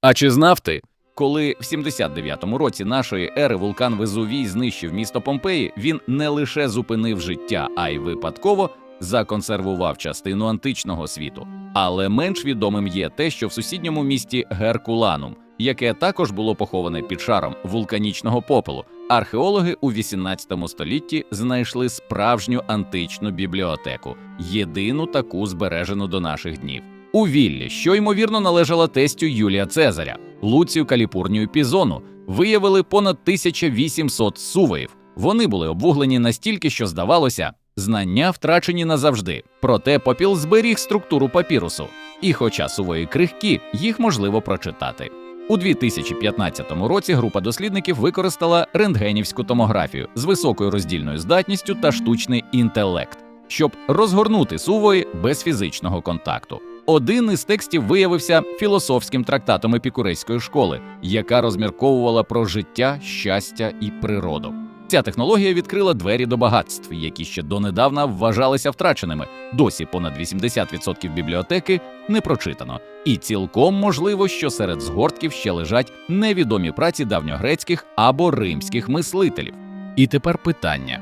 А чи знав ти, коли в 79-му році нашої ери вулкан Везувій знищив місто Помпеї, він не лише зупинив життя, а й випадково законсервував частину античного світу. Але менш відомим є те, що в сусідньому місті Геркуланум, яке також було поховане під шаром вулканічного попелу, археологи у 18 столітті знайшли справжню античну бібліотеку, єдину таку збережену до наших днів. У віллі, що ймовірно належала тестю Юлія Цезаря, Луцію Каліпурнію Пізону, виявили понад 1800 сувоїв. Вони були обвуглені настільки, що здавалося, знання втрачені назавжди. Проте попіл зберіг структуру папірусу, і, хоча сувої крихкі, їх можливо прочитати. У 2015 році група дослідників використала рентгенівську томографію з високою роздільною здатністю та штучний інтелект, щоб розгорнути сувої без фізичного контакту. Один із текстів виявився філософським трактатом епікурейської школи, яка розмірковувала про життя, щастя і природу. Ця технологія відкрила двері до багатств, які ще донедавна вважалися втраченими. Досі понад 80% бібліотеки не прочитано, і цілком можливо, що серед згортків ще лежать невідомі праці давньогрецьких або римських мислителів. І тепер питання: